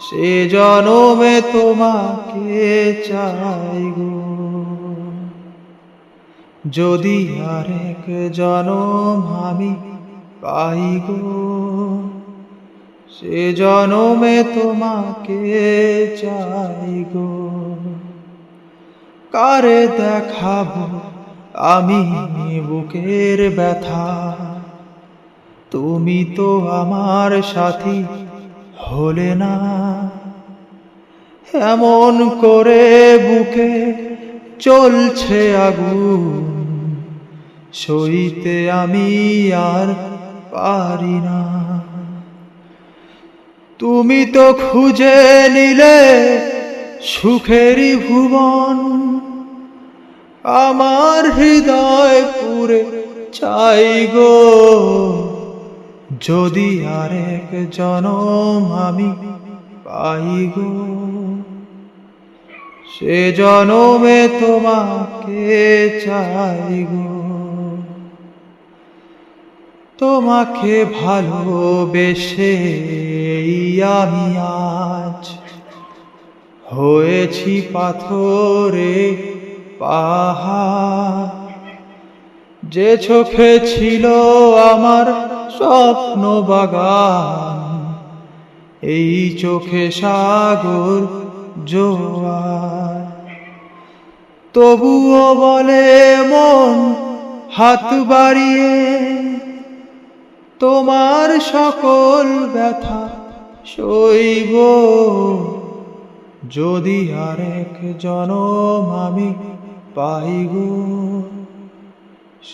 সে জনমে তোমাকে চাই গো। যদি আরেক জনম আমি পাই গো, সে জনমে তোমাকে চাই গো। কারে দেখাবো আমি বুকের ব্যথা? তুমি তো আমার সাথী হলে না। এমন করে বুকে চলছে আগুন, সইতে আমি আর পারি না। তুমি তো খুঁজে নিলে সুখেরই ভুবন, আমার হৃদয় পুরে চাই গো। যদি আরেক জনম আমি পাই গো, সে জনমে তোমাকে চাই গো। তোমাকে ভালোবেসে আমি আজ হয়েছি পাথরে পাহা যে চোখে ছিল আমার স্বপ্ন বাগান, এই চোখে সাগর জোয়ার। তবুও বলে মন হাত বাড়িয়ে, তোমার সকল ব্যথা সইব। যদি আরেক জনম আমি পাই গো